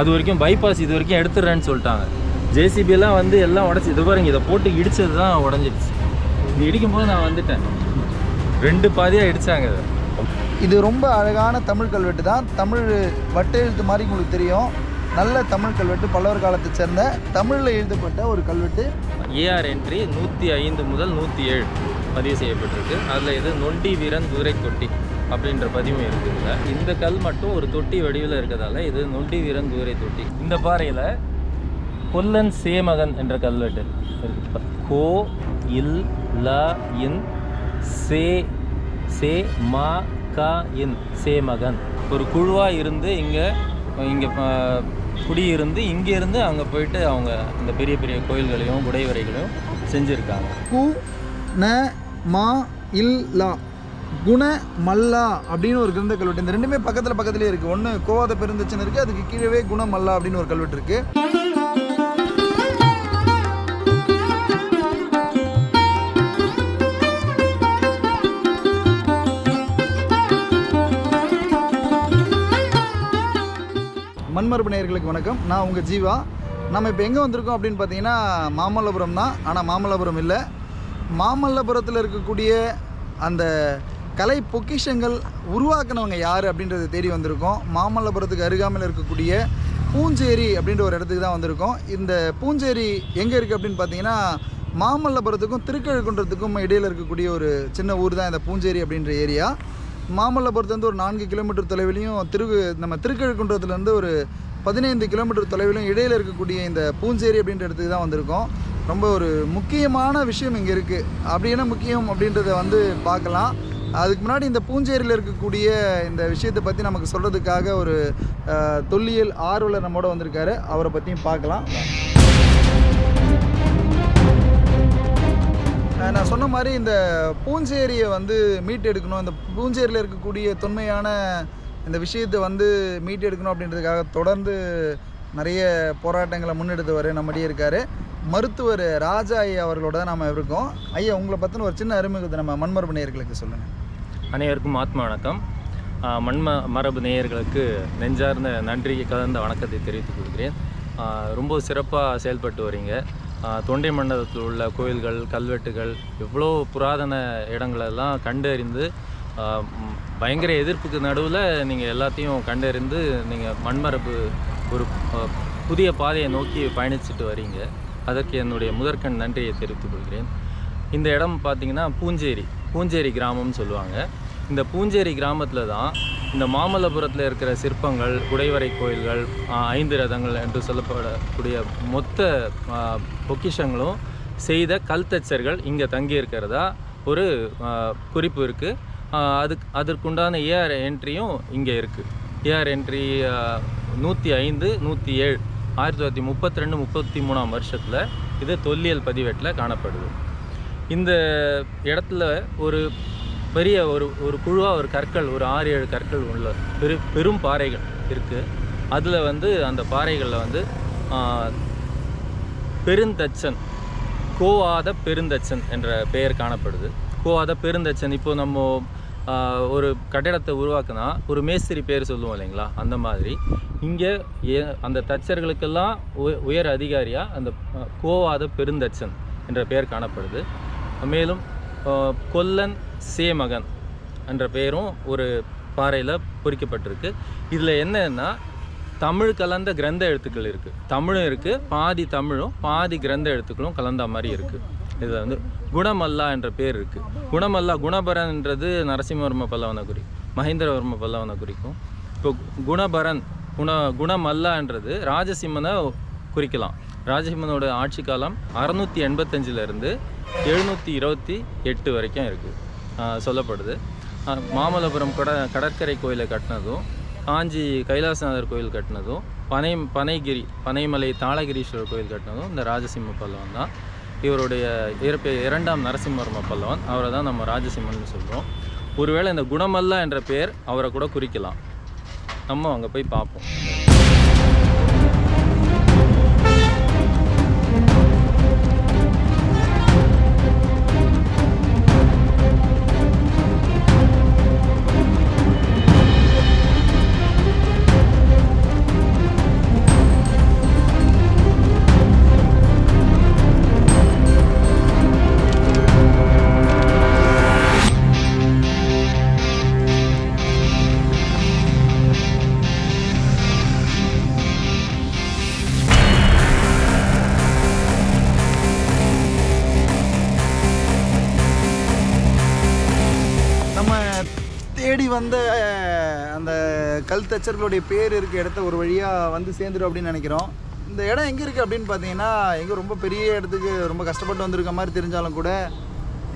அது வரைக்கும் பைபாஸ் இது வரைக்கும் எடுத்துடுறேன்னு சொல்லிட்டாங்க. எல்லாம் வந்து எல்லாம் உடச்சி இது பாருங்க இதை போட்டு இடிச்சது தான் உடஞ்சிடுச்சு. இது இடிக்கும் போது நான் வந்துட்டேன். ரெண்டு பாதியாக இடிச்சாங்க இதை. இது ரொம்ப அழகான தமிழ் கல்வெட்டு தான். தமிழ் வட்டெழுத்து மாதிரி உங்களுக்கு தெரியும். நல்ல தமிழ் கல்வெட்டு பல்லவர் காலத்தை சேர்ந்த தமிழில் எழுதப்பட்ட ஒரு கல்வெட்டு. ஏஆர் என்ட்ரி நூற்றி ஐந்து முதல் நூற்றி ஏழு. பதிவு செய்யப்பட்டிருக்கு. அதில் இது நொண்டி வீரன் குதிரை தொட்டி அப்படின்ற பதிவும் இருக்குதுல இந்த கல் மட்டும் ஒரு தொட்டி வடிவில் இருக்கிறதால இது நொண்டி வீரன் குதிரை தொட்டி. இந்த பாறையில் கொல்லன் சேமகன் என்ற கல்வெட்டு இருக்கு. கோ இல் ல இன் சே சே மா க இன் சேமகன். ஒரு குழுவாக இருந்து இங்கே இங்கே குடியிருந்து இங்கேருந்து அங்கே போயிட்டு அவங்க இந்த பெரிய பெரிய கோயில்களையும் குடைவரைகளையும் செஞ்சுருக்காங்க. கு ந மா இல் லா. குண மல்லா அப்படின்னு ஒரு கிரந்த கல்வெட்டு. இந்த ரெண்டுமே பக்கத்தில் பக்கத்துலேயே இருக்குது ஒன்று கோவாத பெருந்தச்சன் இருக்குது அதுக்கு கீழவே குண மல்லா அப்படின்னு ஒரு கல்வெட்டு இருக்குது மண்மரபு நேர்களுக்கு வணக்கம். நான் உங்கள் ஜீவா. நம்ம இப்போ எங்கே வந்திருக்கோம் அப்படின்னு பார்த்தீங்கன்னா மாமல்லபுரம் தான். ஆனால் மாமல்லபுரம் இல்லை. மாமல்லபுரத்தில் இருக்கக்கூடிய அந்த கலை பொக்கிஷங்கள் உருவாக்குனவங்க யார் அப்படின்றத தேடி வந்திருக்கோம். மாமல்லபுரத்துக்கு அருகாமையில் இருக்கக்கூடிய பூஞ்சேரி அப்படின்ற ஒரு இடத்துக்கு தான் வந்திருக்கோம். இந்த பூஞ்சேரி எங்கே இருக்குது அப்படின்னு பார்த்தீங்கன்னா மாமல்லபுரத்துக்கும் திருக்கழுக்குன்றத்துக்கும் இடையில் இருக்கக்கூடிய ஒரு சின்ன ஊர் தான் இந்த பூஞ்சேரி அப்படின்ற ஏரியா. மாமல்லபுரத்துலேருந்து ஒரு நான்கு கிலோமீட்டர் தொலைவிலையும் திரு நம்ம திருக்கழுக்குன்றத்துலேருந்து ஒரு பதினைந்து கிலோமீட்டர் தொலைவிலும் இடையில் இருக்கக்கூடிய இந்த பூஞ்சேரி அப்படின்ற இடத்துக்கு தான் வந்திருக்கோம். ரொம்ப ஒரு முக்கியமான விஷயம் இங்கே இருக்குது அப்படி என்ன முக்கியம் அப்படின்றத வந்து பார்க்கலாம். அதுக்கு முன்னாடி இந்த பூஞ்சேரியில் இருக்கக்கூடிய இந்த விஷயத்தை பற்றி நமக்கு சொல்கிறதுக்காக ஒரு தொல்லியல் ஆர்வலர் நம்மோட வந்திருக்காரு. அவரை பற்றியும் பார்க்கலாம். நான் சொன்ன மாதிரி இந்த பூஞ்சேரியை வந்து மீட்டெடுக்கணும். இந்த பூஞ்சேரியில் இருக்கக்கூடிய தொன்மையான இந்த விஷயத்தை வந்து மீட்டெடுக்கணும் அப்படின்றதுக்காக தொடர்ந்து நிறைய போராட்டங்களை முன்னெடுத்தவர் நம்மடியே இருக்கார். மருத்துவர் ராஜா ஐயா அவர்களோட தான் நம்ம இருக்கோம். ஐயா உங்களை பற்றின ஒரு சின்ன அறிமுகத்தை நம்ம மண்மரபு நேயர்களுக்கு சொல்லுங்கள் அனைவருக்கும் ஆத்ம வணக்கம். மண்ம மரபு நேயர்களுக்கு நெஞ்சார்ந்த நன்றி கலந்த வணக்கத்தை தெரிவித்துக் கொள்கிறேன். ரொம்ப சிறப்பாக செயல்பட்டு வரீங்க. தொண்டை மண்டலத்தில் உள்ள கோயில்கள் கல்வெட்டுகள் எவ்வளோ புராதன இடங்களெல்லாம் கண்டறிந்து பயங்கர எதிர்ப்புக்கு நடுவில் நீங்கள் எல்லாத்தையும் கண்டறிந்து நீங்கள் மண்மரபு ஒரு புதிய பாதையை நோக்கி பயணிச்சுட்டு வரீங்க. அதற்கு என்னுடைய முதற்கண் நன்றியை தெரிவித்துக் கொள்கிறேன். இந்த இடம் பார்த்தீங்கன்னா பூஞ்சேரி பூஞ்சேரி கிராமம்னு சொல்லுவாங்க. இந்த பூஞ்சேரி கிராமத்தில் தான் இந்த மாமல்லபுரத்தில் இருக்கிற சிற்பங்கள் குடைவரை கோயில்கள் ஐந்து ரதங்கள் என்று சொல்லப்படக்கூடிய மொத்த பொக்கிஷங்களும் செய்த கல்தச்சர்கள் இங்கே தங்கி இருக்கிறதா ஒரு குறிப்பு இருக்குது அதுக்கு அதற்குண்டான ஏஆர் என்ட்ரியும் இங்கே இருக்குது ஏஆர் என்ட்ரி நூற்றி ஐந்து நூற்றி ஏழு ஆயிரத்தி தொள்ளாயிரத்தி முப்பத்தி ரெண்டு முப்பத்தி மூணாம் வருஷத்தில் இது தொல்லியல் பதிவேட்டில் காணப்படுது. இந்த இடத்துல ஒரு பெரிய ஒரு ஒரு குழுவாக ஒரு கற்கள் ஒரு ஆறு ஏழு கற்கள் உள்ள பெரு பெரும் பாறைகள் இருக்குது அதில் வந்து அந்த பாறைகளில் வந்து பெருந்தச்சன் கோவாத பெருந்தச்சன் என்ற பெயர் காணப்படுது. கோவாத பெருந்தச்சன் இப்போது நம்ம ஒரு கட்டிடத்தை உருவாக்குனா ஒரு மேஸ்திரி பேர் சொல்லுவோம் இல்லைங்களா? அந்த மாதிரி. இங்கே ஏ அந்த தச்சர்களுக்கெல்லாம் உய- உயர் அதிகாரியாக அந்த கோவாத பெருந்தச்சன் என்ற பெயர் காணப்படுது. மேலும் கொல்லன் சேமகன் என்ற பெயரும் ஒரு பாறையில் பொறிக்கப்பட்டிருக்கு. இதில் என்னன்னா தமிழ் கலந்த கிரந்த எழுத்துக்கள் இருக்குது தமிழும் இருக்குது பாதி தமிழும் பாதி கிரந்த எழுத்துக்களும் கலந்த மாதிரி இருக்குது இதில் வந்து குணமல்லா என்ற பேர் இருக்குது குணமல்லா குணபரன்ன்றது நரசிம்மவர்ம பல்லவனை குறிக்கும் மகேந்திரவர்ம பல்லவனை குறிக்கும் இப்போ குணபரன் குண குணமல்லான்றது ராஜசிம்மனை குறிக்கலாம். ராஜசிம்மனோட ஆட்சி காலம் அறநூற்றி எண்பத்தஞ்சிலேருந்து எழுநூற்றி இருபத்தி எட்டு வரைக்கும் இருக்குது சொல்லப்படுது. மாமல்லபுரம் கட கடற்கரை கோயிலை கட்டினதும் காஞ்சி கைலாசநாதர் கோயில் கட்டினதும் பனை பனைகிரி பனைமலை தாளகிரீஸ்வரர் கோயில் கட்டினதும் இந்த ராஜசிம்ம பல்லவன் தான். இவருடைய இறப்பு இரண்டாம் நரசிம்மவர்ம பல்லவன். அவரை தான் நம்ம ராஜசிம்மன் சொல்கிறோம் ஒருவேளை இந்த குணமல்லா என்ற பெயர் அவரை கூட குறிக்கலாம். நம்ம அங்கே போய் பார்ப்போம். அந்த கல் தச்சர்களுடைய பேர் இருக்க இடத்த ஒரு வழியாக வந்து சேர்ந்துடும் அப்படின்னு நினைக்கிறோம். இந்த இடம் எங்கே இருக்குது அப்படின்னு பார்த்தீங்கன்னா எங்கே ரொம்ப பெரிய இடத்துக்கு ரொம்ப கஷ்டப்பட்டு வந்திருக்க மாதிரி தெரிஞ்சாலும் கூட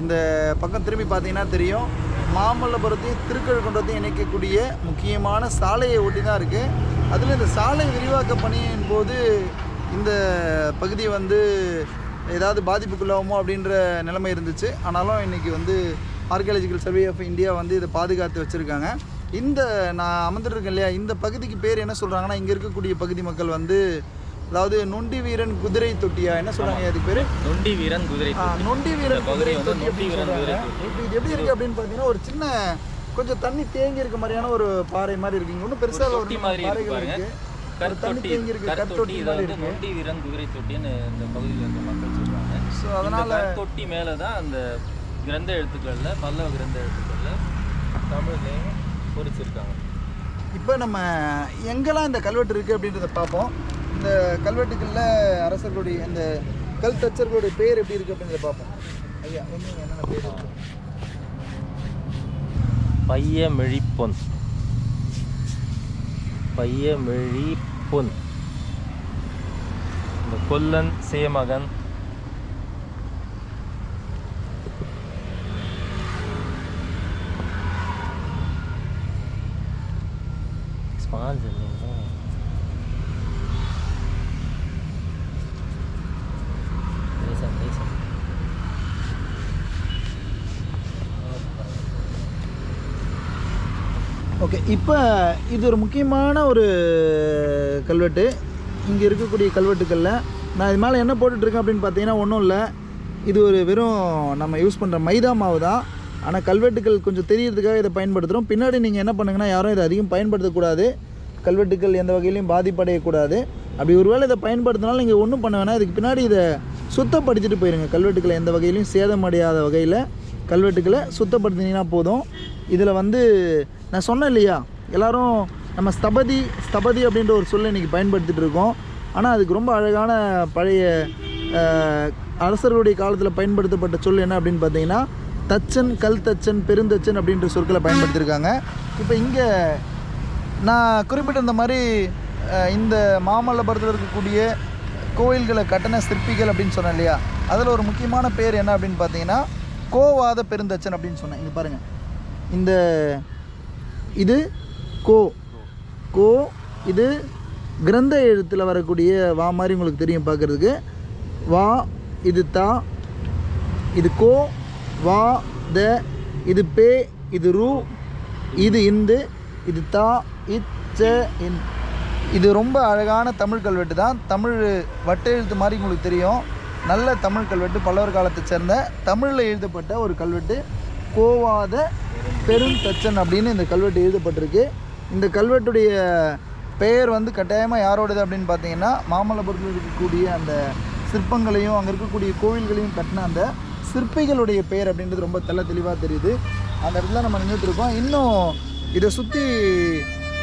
இந்த பக்கம் திரும்பி பார்த்தீங்கன்னா தெரியும். மாமல்லபுரத்தையும் திருக்கழுக்குன்றத்தையும் இணைக்கக்கூடிய முக்கியமான சாலையை ஒட்டி தான் இருக்குது அதில் இந்த சாலை விரிவாக்க பணியின் போது இந்த பகுதி வந்து ஏதாவது பாதிப்புக்குள்ளாகுமோ அப்படின்ற நிலைமை இருந்துச்சு. ஆனாலும் இன்றைக்கி வந்து ஆர்கியாலஜிக்கல் சர்வே ஆஃப் இந்தியா வந்து இதை பாதுகாத்து வச்சுருக்காங்க. இந்த நான் அமர்ந்துட்டு இருக்கேன் இல்லையா இந்த பகுதிக்கு பேர் என்ன சொல்கிறாங்கன்னா இங்கே இருக்கக்கூடிய பகுதி மக்கள் வந்து அதாவது நொண்டி வீரன் குதிரை தொட்டியா? என்ன சொல்கிறாங்க அதுக்கு பேர்? நொண்டி வீரன் குதிரை நொண்டி வீரன் குதிரை வந்து தொட்டி சொல்றாங்க. தொட்டி. இப்போ இது எப்படி இருக்கு அப்படின்னு பார்த்தீங்கன்னா ஒரு சின்ன கொஞ்சம் தண்ணி தேங்கி இருக்க மாதிரியான ஒரு பாறை மாதிரி இருக்கு. இங்க ஒன்றும் பெருசாக தொட்டி மாதிரி இருக்கு ஒரு தண்ணி தேங்கி இருக்கு இதை மாதிரி இருக்கு. நொண்டி வீரன் குதிரை தொட்டின்னு இந்த பகுதியில் இருக்க மக்கள் சொல்றாங்க. ஸோ அதனால கருத்தொட்டி மேலே தான் அந்த கிரந்த எழுத்துக்கள்ல பல்லவ கிரந்த எழுத்துக்கள்ல தமிழ்லையும் பொறிச்சிருக்காங்க. இப்போ நம்ம எங்கெல்லாம் இந்த கல்வெட்டு இருக்குது அப்படின்றத பார்ப்போம். இந்த கல்வெட்டுகளில் அரசர்களுடைய இந்த கல் தச்சர்களுடைய பேர் எப்படி இருக்குது அப்படின்றத பார்ப்போம். ஐயா என்னங்க என்னென்ன பேர் இருக்கு? பையமிழி பொன் பையமிழி பொன் இந்த கொல்லன் சேமகன் ஓகே இப்போ இது ஒரு முக்கியமான ஒரு கல்வெட்டு. இங்கே இருக்கக்கூடிய கல்வெட்டுக்களில் நான் இது மேலே என்ன போட்டுட்ருக்கேன் அப்படின்னு பார்த்தீங்கன்னா ஒன்றும் இல்லை. இது ஒரு வெறும் நம்ம யூஸ் பண்ணுற மைதா மாவு தான். ஆனால் கல்வெட்டுக்கள் கொஞ்சம் தெரியறதுக்காக இதை பயன்படுத்துகிறோம் பின்னாடி நீங்கள் என்ன பண்ணுங்கன்னா யாரும் இதை அதிகம் பயன்படுத்தக்கூடாது. கல்வெட்டுக்கள் எந்த வகையிலையும் பாதிப்படையக்கூடாது. அப்படி ஒருவேளை இதை பயன்படுத்தினாலும் நீங்கள் ஒன்றும் பண்ண வேணாம். இதுக்கு பின்னாடி இதை சுத்தப்படுத்திட்டு போயிருங்க. கல்வெட்டுக்களை எந்த வகையிலையும் சேதமடையாத வகையில். கல்வெட்டுக்களை சுத்தப்படுத்தினீங்கன்னா போதும். இதில் வந்து நான் சொன்னேன் இல்லையா எல்லோரும் நம்ம ஸ்தபதி ஸ்தபதி அப்படின்ற ஒரு சொல்லை இன்றைக்கி பயன்படுத்திகிட்டு இருக்கோம். ஆனால் அதுக்கு ரொம்ப அழகான பழைய அரசர்களுடைய காலத்தில் பயன்படுத்தப்பட்ட சொல் என்ன அப்படின்னு பார்த்தீங்கன்னா தச்சன் கல் தச்சன் பெருந்தச்சன் அப்படின்ற சொற்களை பயன்படுத்தியிருக்காங்க. இப்போ இங்கே நான் குறிப்பிட்டிருந்த மாதிரி இந்த மாமல்லபுரத்தில் இருக்கக்கூடிய கோயில்களை கட்டண சிற்பிகள் அப்படின்னு சொன்னேன் இல்லையா அதில் ஒரு முக்கியமான பேர் என்ன அப்படின்னு பார்த்தீங்கன்னா கோவாத பெருந்தச்சன் அப்படின்னு சொன்னேன். இங்கே பாருங்கள் இந்த இது கோ கோ இது கிரந்த எழுத்தில் வரக்கூடிய வா மாதிரி உங்களுக்கு தெரியும் பார்க்குறதுக்கு. வா இது தா இது கோ வா த இது பே இது ரூ இது இந்து இது தா இச்ச இன். இது ரொம்ப அழகான தமிழ் கல்வெட்டு தான். தமிழ் வட்டெழுத்து மாதிரி உங்களுக்கு தெரியும். நல்ல தமிழ் கல்வெட்டு பல்லவர் காலத்தை சேர்ந்த தமிழில் எழுதப்பட்ட ஒரு கல்வெட்டு கோவாத பெரும் தச்சன் அப்படின்னு இந்த கல்வெட்டு எழுதப்பட்டிருக்கு. இந்த கல்வெட்டுடைய பெயர் வந்து கட்டாயமாக யாரோடது அப்படின்னு பார்த்தீங்கன்னா மாமல்லபுரத்தில் இருக்கக்கூடிய அந்த சிற்பங்களையும் அங்கே இருக்கக்கூடிய கோவில்களையும் கட்டின அந்த சிற்பிகளுடைய பெயர் அப்படின்றது ரொம்ப தெல்ல தெளிவாக தெரியுது. அந்த இடத்துல நம்ம நின்றுட்டுருக்கோம் இன்னும் இதை சுற்றி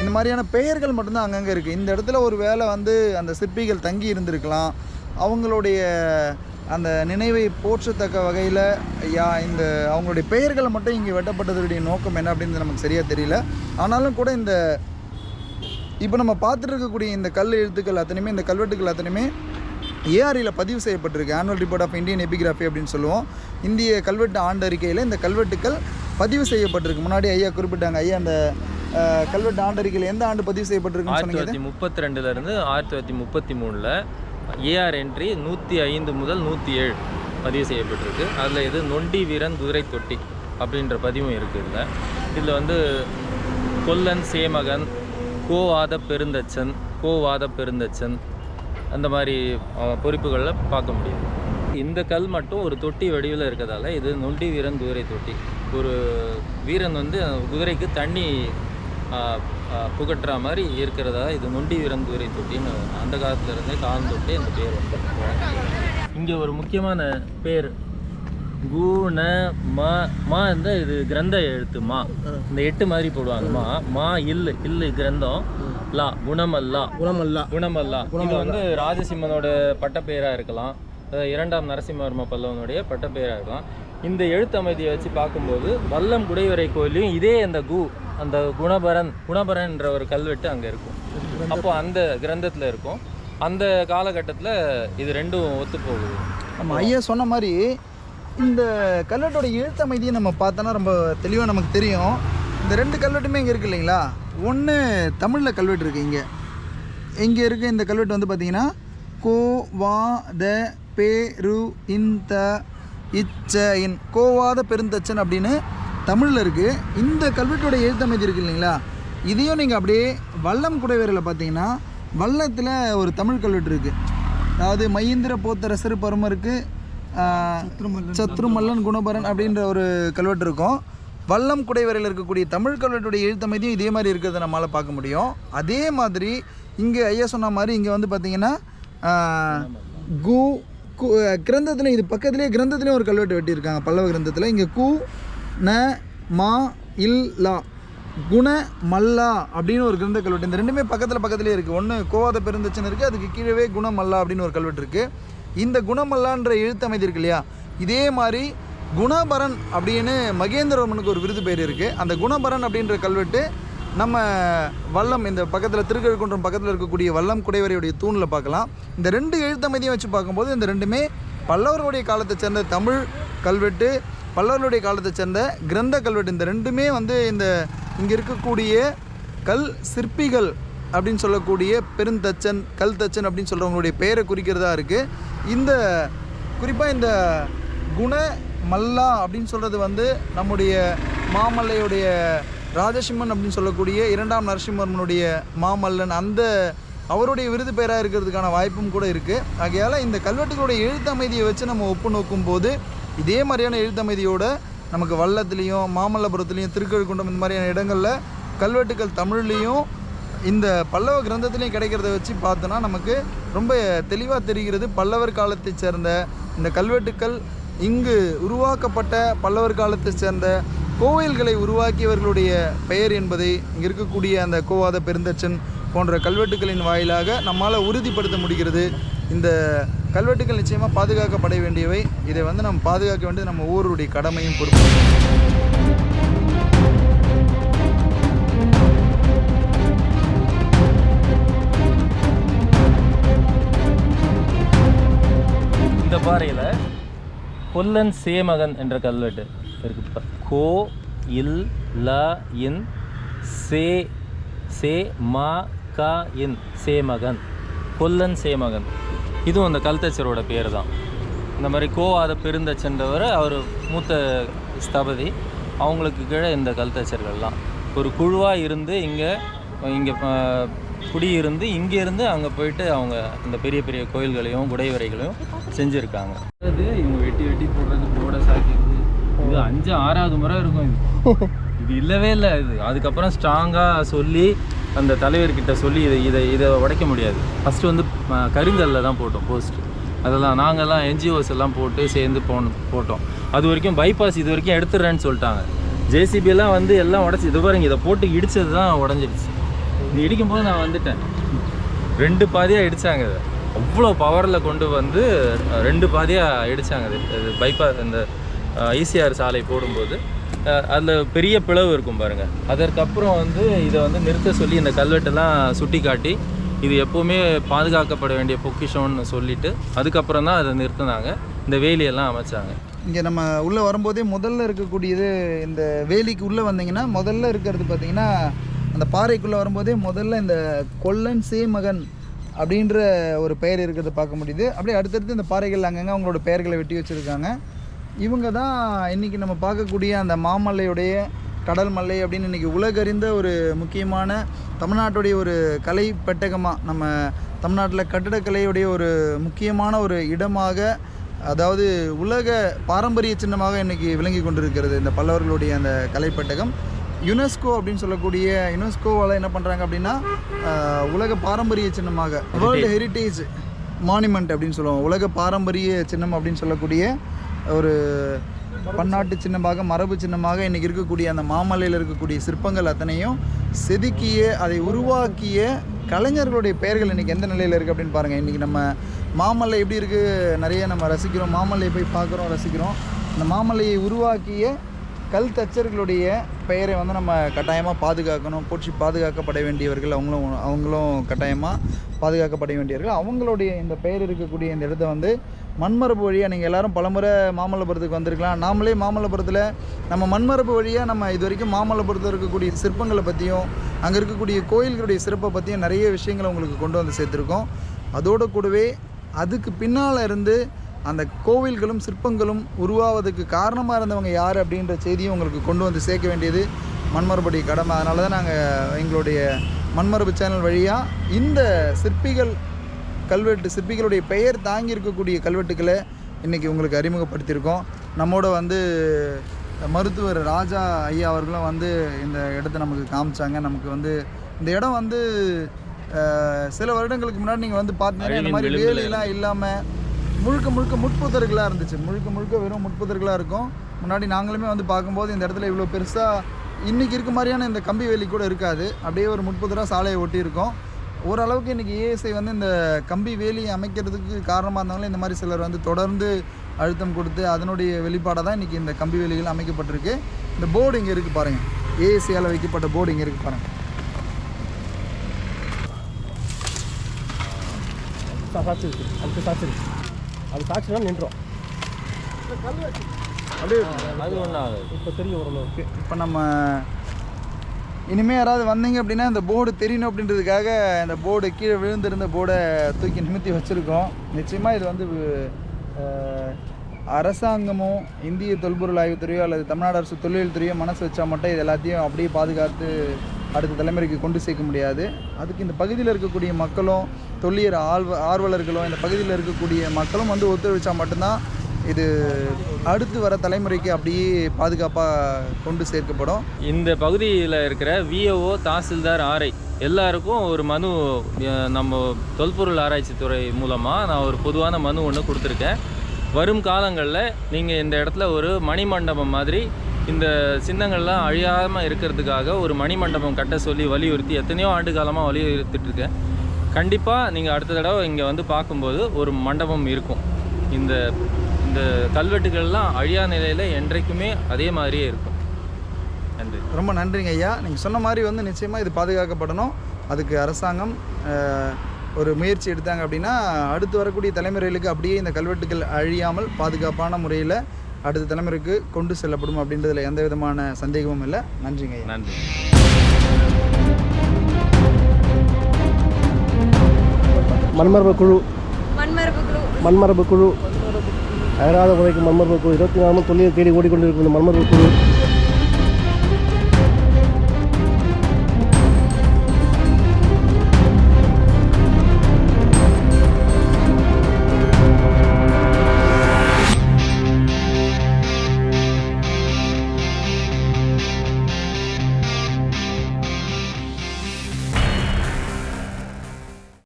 இந்த மாதிரியான பெயர்கள் மட்டும்தான் அங்கங்கே இருக்குது இந்த இடத்துல ஒரு வேலை வந்து அந்த சிற்பிகள் தங்கி இருந்திருக்கலாம். அவங்களுடைய அந்த நினைவை போற்றத்தக்க வகையில் யா இந்த அவங்களுடைய பெயர்களை மட்டும் இங்கே வெட்டப்பட்டதுடைய நோக்கம் என்ன அப்படின்னு நமக்கு சரியாக தெரியல. ஆனாலும் கூட இந்த இப்போ நம்ம பார்த்துட்டு இருக்கக்கூடிய இந்த கல் எழுத்துக்கள் அத்தனையுமே இந்த கல்வெட்டுக்கள் அத்தனையுமே ஏஆர்இயில் பதிவு செய்யப்பட்டிருக்கு. Annual report of Indian epigraphy அப்படின்னு சொல்லுவோம். இந்திய கல்வெட்டு ஆண்டு அறிக்கையில் இந்த கல்வெட்டுக்கள் பதிவு செய்யப்பட்டிருக்கு. முன்னாடி ஐயா குறிப்பிட்டாங்க. ஐயா அந்த கல்வெட்டு ஆண்டு அறிக்கையில் எந்த ஆண்டு பதிவு செய்யப்பட்டிருக்கு ஆயிரத்தி தொள்ளாயிரத்தி முப்பத்தி ரெண்டுலேருந்து ஆயிரத்தி தொள்ளாயிரத்தி முப்பத்தி மூணில் ஏஆர் என்ட்ரி நூற்றி ஐந்து முதல் நூற்றி ஏழு பதிவு செய்யப்பட்டிருக்கு. அதில் இது நொண்டி வீரன் குதிரை தொட்டி அப்படின்ற பதிவும் இருக்குது இதில். இதில் வந்து கொல்லன் சேமகன் கோவாத பெருந்தச்சன் கோவாத பெருந்தச்சன் அந்த மாதிரி அஹ், பொறிப்புகளில் பார்க்க முடியுது இந்த கல் மட்டும் ஒரு தொட்டி வடிவில் இருக்கிறதால இது நொண்டி வீரன் குதிரை தொட்டி. ஒரு வீரன் வந்து குதிரைக்கு தண்ணி புகட்டுற மாதிரி இருக்கிறதா? இது நொண்டி வீரன் குதிரை தொட்டின்னு அந்த காலத்துல இருந்தே காலம் தொட்டி இந்த பேர் வந்து இங்கே ஒரு முக்கியமான பேர். குண ம மா இந்த இது கிரந்த எழுத்து மா. இந்த எட்டு மாதிரி போடுவாங்க. மா மா இல்லு இல்லு கிரந்தம் லா குணமல்லா. குணமல்லா. குணமல்லா. இது வந்து ராஜசிம்மனோட பட்டப்பெயரா இருக்கலாம். அதாவது இரண்டாம் நரசிம்மவர்ம பல்லவனுடைய பட்டப்பெயரா இருக்கலாம். இந்த எழுத்தமைதியை வச்சு பார்க்கும்போது வல்லம் குடைவரை கோயிலையும் இதே அந்த கு அந்த குணபரன் குணபரன்ற ஒரு கல்வெட்டு அங்கே இருக்கும். அப்போ அந்த கிரந்தத்தில் இருக்கும். அந்த காலகட்டத்தில் இது ரெண்டும் ஒத்து போகுது. நம்ம ஐயா சொன்ன மாதிரி இந்த கல்வெட்டோட எழுத்தமைதியை நம்ம பார்த்தோன்னா ரொம்ப தெளிவாக நமக்கு தெரியும். இந்த ரெண்டு கல்வெட்டுமே இங்கே இருக்கு இல்லைங்களா? ஒன்று தமிழில் கல்வெட்டு இருக்குது இங்கே. இங்கே இருக்க இந்த கல்வெட்டு வந்து பார்த்தீங்கன்னா கோ வா த பே ரு இன் இச்ச இன் கோவாத பெருந்தச்சன் அப்படின்னு தமிழில் இருக்குது இந்த கல்வெட்டோட எழுத்தமைதி இருக்கு இல்லைங்களா? இதையும் நீங்கள் அப்படியே வல்லம் குடைவேரில் பார்த்தீங்கன்னா வல்லத்தில் ஒரு தமிழ் கல்வெட்டு இருக்குது அதாவது மகேந்திர போத்தரசர் பருமருக்கு சத்ருமல்லன் குணபரன் அப்படின்ற ஒரு கல்வெட்டு இருக்கும். வல்லம் குடைவரையில் இருக்கக்கூடிய தமிழ் கல்வெட்டுடைய எழுத்தமைதியும் இதே மாதிரி இருக்கிறத நம்மளால் பார்க்க முடியும். அதே மாதிரி இங்கே ஐயா சொன்ன மாதிரி இங்கே வந்து பார்த்தீங்கன்னா கு கிரந்தத்தில் இது பக்கத்துலேயே கிரந்தத்துலேயும் ஒரு கல்வெட்டு வெட்டியிருக்காங்க. பல்லவ கிரந்தத்தில். இங்கே கு ந மா இல் லா. குண மல்லா அப்படின்னு ஒரு கிரந்த கல்வெட்டு. இந்த ரெண்டுமே பக்கத்தில் பக்கத்துலேயே இருக்குது ஒன்று கோவாத பெருந்தச்சன் இருக்குது அதுக்கு கீழவே குணமல்லா அப்படின்னு ஒரு கல்வெட்டு இருக்குது இந்த குணமல்லான்ற எழுத்தமைதி இருக்கு இல்லையா? இதே மாதிரி குணபரன் அப்படின்னு மகேந்திரவர்மனுக்கு ஒரு விருது பேர் இருக்குது அந்த குணபரன் அப்படின்ற கல்வெட்டு நம்ம வல்லம் இந்த பக்கத்தில் திருக்கழுக்குன்றம் பக்கத்தில் இருக்கக்கூடிய வல்லம் குடைவரையுடைய தூணில் பார்க்கலாம். இந்த ரெண்டு எழுத்தமைதியும் வச்சு பார்க்கும்போது இந்த ரெண்டுமே பல்லவர்களுடைய காலத்தை சேர்ந்த தமிழ் கல்வெட்டு பல்லவர்களுடைய காலத்தை சேர்ந்த கிரந்த கல்வெட்டு. இந்த ரெண்டுமே வந்து இந்த இங்கே இருக்கக்கூடிய கல் சிற்பிகள் அப்படின்னு சொல்லக்கூடிய பெருந்தச்சன் கல் தச்சன் அப்படின்னு சொல்கிறவங்களுடைய பெயரை குறிக்கிறதா இருக்குது இந்த குறிப்பாக இந்த குண மல்லா அப்படின்னு சொல்கிறது வந்து நம்முடைய மாமல்லையுடைய ராஜசிம்மன் அப்படின்னு சொல்லக்கூடிய இரண்டாம் நரசிம்மர்மனுடைய மாமல்லன் அந்த அவருடைய விருது பெயராக இருக்கிறதுக்கான வாய்ப்பும் கூட இருக்குது ஆகையால் இந்த கல்வெட்டுகளுடைய எழுத்தமைதியை வச்சு நம்ம ஒப்பு நோக்கும்போது இதே மாதிரியான எழுத்தமைதியோட நமக்கு வல்லத்துலேயும் மாமல்லபுரத்துலேயும் திருக்கழுக்குண்டம் இந்த மாதிரியான இடங்களில் கல்வெட்டுக்கள் தமிழ்லேயும் இந்த பல்லவ கிரந்தத்துலேயும் கிடைக்கிறத வச்சு பார்த்தோன்னா நமக்கு ரொம்ப தெளிவாக தெரிகிறது பல்லவர் காலத்தை சேர்ந்த இந்த கல்வெட்டுக்கள் இங்கு உருவாக்கப்பட்ட பல்லவர் காலத்தை சேர்ந்த கோவில்களை உருவாக்கியவர்களுடைய பெயர் என்பதை இங்கே இருக்கக்கூடிய அந்த கோவாத பெருந்தச்சன் போன்ற கல்வெட்டுகளின் வாயிலாக நம்மால் உறுதிப்படுத்த முடிகிறது. இந்த கல்வெட்டுகள் நிச்சயமாக பாதுகாக்கப்பட வேண்டியவை. இதை வந்து நம்ம பாதுகாக்க வேண்டியது நம்ம ஊருடைய கடமையும் பொறுப்பு இந்த பாறையில் கொல்லன் சேமகன் என்ற கல்வெட்டு இருக்கு. கோ இல் ல இன் சே சே மா க இன் சேமகன். கொல்லன் சேமகன். இதுவும் அந்த கல்தச்சரோட பேர் தான் இந்த மாதிரி கோவாத பெருந்தச்சன்றவர் அவர் மூத்த ஸ்தபதி. அவங்களுக்கு கீழே இந்த கல்தச்சர்கள்லாம். ஒரு குழுவாக இருந்து இங்கே இங்கே குடியிருந்து இங்கேருந்து அங்கே போயிட்டு அவங்க இந்த பெரிய பெரிய கோயில்களையும் குடைவரைகளையும் செஞ்சுருக்காங்க. அது இவங்க வெட்டி வெட்டி போடுறது போட சாக்கிடுது இது அஞ்சு ஆறாவது முறை இருக்கும் இது. இது இல்லவே இல்லை இது. அதுக்கப்புறம் ஸ்ட்ராங்காக சொல்லி அந்த தலைவர்கிட்ட சொல்லி இதை இதை இதை உடைக்க முடியாது. ஃபஸ்ட்டு வந்து கருங்கல்ல தான் போட்டோம் போஸ்ட் அதெல்லாம் நாங்கள்லாம் என்ஜிஓஸ் எல்லாம் போட்டு சேர்ந்து போன போட்டோம். அது வரைக்கும் பைபாஸ் இது வரைக்கும் எடுத்துடுறேன்னு சொல்லிட்டாங்க. JCB வந்து எல்லாம் உடச்சி இது பாருங்க இதை போட்டு இடிச்சது தான் உடஞ்சிடுச்சு. இது இடிக்கும்போது நான் வந்துட்டேன். ரெண்டு பாதியாக இடித்தாங்க அதை அவ்வளோ பவரில் கொண்டு வந்து ரெண்டு பாதியாக இடித்தாங்க அது பைபாஸ் இந்த ஈசிஆர் சாலை போடும்போது அதில் பெரிய பிளவு இருக்கும் பாருங்கள் அதற்கப்புறம் வந்து இதை வந்து நிறுத்த சொல்லி இந்த கல்வெட்டெல்லாம் சுட்டி காட்டி இது எப்போவுமே பாதுகாக்கப்பட வேண்டிய பொக்கிஷம்னு சொல்லிட்டு அதுக்கப்புறம் தான் அதை நிறுத்தினாங்க. இந்த வேலியெல்லாம் அமைச்சாங்க. இங்கே நம்ம உள்ளே வரும்போதே முதல்ல இருக்கக்கூடியது இந்த வேலிக்கு உள்ளே வந்தீங்கன்னா முதல்ல இருக்கிறது பார்த்தீங்கன்னா அந்த பாறைக்குள்ளே வரும்போதே முதல்ல இந்த கொல்லன் சேமகன் அப்படின்ற ஒரு பெயர் இருக்கிறத பார்க்க முடியுது. அப்படியே அடுத்தடுத்து இந்த பாறைகள் அங்கங்கே அவங்களோட பெயர்களை வெட்டி வச்சுருக்காங்க. இவங்க தான் இன்றைக்கி நம்ம பார்க்கக்கூடிய அந்த மாமல்லையுடைய கடல் மல்லை அப்படின்னு இன்றைக்கி உலகறிந்த ஒரு முக்கியமான தமிழ்நாட்டுடைய ஒரு கலை பெட்டகமாக நம்ம தமிழ்நாட்டில் கட்டிடக்கலையுடைய ஒரு முக்கியமான ஒரு இடமாக அதாவது உலக பாரம்பரிய சின்னமாக இன்னைக்கு விளங்கி கொண்டிருக்கிறது இந்த பல்லவர்களுடைய அந்த கலைப்பட்டகம் யுனெஸ்கோ அப்படின்னு சொல்லக்கூடிய யுனெஸ்கோவால் என்ன பண்ணுறாங்க அப்படின்னா உலக பாரம்பரிய சின்னமாக வேர்ல்டு ஹெரிட்டேஜ் மானுமெண்ட் அப்படின்னு சொல்லுவோம் உலக பாரம்பரிய சின்னம் அப்படின்னு சொல்லக்கூடிய ஒரு பன்னாட்டு சின்னமாக மரபு சின்னமாக இன்றைக்கி இருக்கக்கூடிய அந்த மாமலையில் இருக்கக்கூடிய சிற்பங்கள் அத்தனையும் செதுக்கிய அதை உருவாக்கிய கலைஞர்களுடைய பெயர்கள் இன்றைக்கி எந்த நிலையில் இருக்குது அப்படின்னு பாருங்கள் இன்றைக்கி நம்ம மாமல்லை எப்படி இருக்குது நிறைய நம்ம ரசிக்கிறோம். மாமல்லையை போய் பார்க்குறோம் ரசிக்கிறோம். இந்த மாமலையை உருவாக்கிய கல் தச்சர்களுடைய பெயரை வந்து நம்ம கட்டாயமாக பாதுகாக்கணும். போற்றி பாதுகாக்கப்பட வேண்டியவர்கள் அவங்களும் அவங்களும் கட்டாயமாக பாதுகாக்கப்பட வேண்டியவர்கள் அவங்களுடைய இந்த பெயர் இருக்கக்கூடிய இந்த இடத்த வந்து மண்மரபு வழியாக நீங்கள் எல்லாரும் பலமுறை மாமல்லபுரத்துக்கு வந்திருக்கலாம். நாமளே மாமல்லபுரத்தில் நம்ம மண்மரபு வழியாக நம்ம இது வரைக்கும் மாமல்லபுரத்தில் இருக்கக்கூடிய சிற்பங்களை பற்றியும் அங்கே இருக்கக்கூடிய கோயில்களுடைய சிறப்பை பற்றியும் நிறைய விஷயங்களை உங்களுக்கு கொண்டு வந்து சேர்த்துருக்கோம். அதோடு கூடவே அதுக்கு பின்னால் இருந்து அந்த கோவில்களும் சிற்பங்களும் உருவாவதுக்கு காரணமாக இருந்தவங்க யார் அப்படின்ற செய்தியும் உங்களுக்கு கொண்டு வந்து சேர்க்க வேண்டியது மண்மரபுடைய கடமை. அதனால தான் நாங்கள் எங்களுடைய மண்மரபு சேனல் வழியாக இந்த சிற்பிகள் கல்வெட்டு சிற்பிகளுடைய பெயர் தாங்கி இருக்கக்கூடிய கல்வெட்டுக்களை இன்றைக்கி உங்களுக்கு அறிமுகப்படுத்தியிருக்கோம். நம்மோட வந்து மருத்துவர் ராஜா ஐயா அவர்களும் வந்து இந்த இடத்த நமக்கு காமிச்சாங்க. நமக்கு வந்து இந்த இடம் வந்து சில வருடங்களுக்கு முன்னாடி நீங்கள் வந்து பார்த்தீங்கன்னா இந்த மாதிரி வேலிலாம் இல்லாமல் முழுக்க முழுக்க முட்புதர்களாக இருந்துச்சு. முழுக்க முழுக்க வெறும் முட்புதர்களாக இருக்கும். முன்னாடி நாங்களுமே வந்து பார்க்கும்போது இந்த இடத்துல இவ்வளோ பெருசாக இன்றைக்கி இருக்க மாதிரியான இந்த கம்பி வேலி கூட இருக்காது. அப்படியே ஒரு முட்புதராக சாலையை ஒட்டி இருக்கும் ஓரளவுக்கு இன்றைக்கி ஏஎஸ்ஐ வந்து இந்த கம்பி வேலி அமைக்கிறதுக்கு காரணமாக இருந்தாலும் இந்த மாதிரி சிலர் வந்து தொடர்ந்து அழுத்தம் கொடுத்து அதனுடைய வெளிப்பாடாக தான் இன்றைக்கி இந்த கம்பி வேலிகள் அமைக்கப்பட்டிருக்கு. இந்த போர்டு இங்கே இருக்குது பாருங்கள் ஏஎஸ்ஐயால் வைக்கப்பட்ட போர்டு இங்கே இருக்குது பாருங்கள் சாட்சி இருக்குது அதுக்கு சாட்சி இருக்குது அது சாட்சினா நின்றோம். அப்படியே அது ஒன்றும் ஆகாது. இப்போ தெரியும் ஓரளவுக்கு இப்போ நம்ம இனிமேல் யாராவது வந்தீங்க அப்படின்னா இந்த போர்டு தெரியணும் அப்படின்றதுக்காக இந்த போர்டு கீழே விழுந்திருந்த போர்டை தூக்கி நிமித்தி வச்சுருக்கோம். நிச்சயமாக இது வந்து அஹ், அரசாங்கமோ இந்திய தொல்பொருள் ஆய்வுத்துறையோ அல்லது தமிழ்நாடு அரசு தொழில் துறையோ மனசு வச்சா மட்டும் இது எல்லாத்தையும் அப்படியே பாதுகாத்து அடுத்த தலைமுறைக்கு கொண்டு சேர்க்க முடியாது. அதுக்கு இந்த பகுதியில் இருக்கக்கூடிய மக்களும் தொல்லியர் ஆர்வ ஆர்வலர்களும் இந்த பகுதியில் இருக்கக்கூடிய மக்களும் வந்து ஒத்துழைச்சா மட்டும்தான் இது அடுத்து வர தலைமுறைக்கு அப்படியே பாதுகாப்பாக கொண்டு சேர்க்கப்படும். இந்த பகுதியில் இருக்கிற விஏஓ தாசில்தார் ஆரை எல்லாருக்கும் ஒரு மனு நம்ம தொல்பொருள் ஆராய்ச்சி துறை மூலமாக நான் ஒரு பொதுவான மனு ஒன்று கொடுத்துருக்கேன். வரும் காலங்களில் நீங்கள் இந்த இடத்துல ஒரு மணிமண்டபம் மாதிரி இந்த சின்னங்கள்லாம் அழியாமல் இருக்கிறதுக்காக ஒரு மணிமண்டபம் கட்ட சொல்லி வலியுறுத்தி எத்தனையோ ஆண்டு காலமாக வலியுறுத்திட்டுருக்கேன் கண்டிப்பாக நீங்கள் அடுத்த தடவை இங்கே வந்து பார்க்கும்போது ஒரு மண்டபம் இருக்கும். இந்த இந்த கல்வெட்டுகள்லாம் அழியா நிலையில் என்றைக்குமே அதே மாதிரியே இருக்கும். நன்றி. ரொம்ப நன்றிங்க ஐயா. நீங்கள் சொன்ன மாதிரி வந்து நிச்சயமாக இது பாதுகாக்கப்படணும். அதுக்கு அரசாங்கம் ஒரு முயற்சி எடுத்தாங்க அப்படின்னா அடுத்து வரக்கூடிய தலைமுறைகளுக்கு அப்படியே இந்த கல்வெட்டுகள் அழியாமல் பாதுகாப்பான முறையில் அடுத்த தலைமுறைக்கு கொண்டு செல்லப்படும் அப்படின்றதுல எந்த விதமான சந்தேகமும் இல்லை. நன்றிங்க ஐயா. நன்றி. மண்மரபு குழு. மண்மரபு குழு. மண்மரபு குழு. அயராத உரைக்கும் மண்மரபு கோயில் இருபத்தி நாலு தொழிலை தேடி ஓடிக்கொண்டிருக்கும் இந்த மண்மரபு குழு.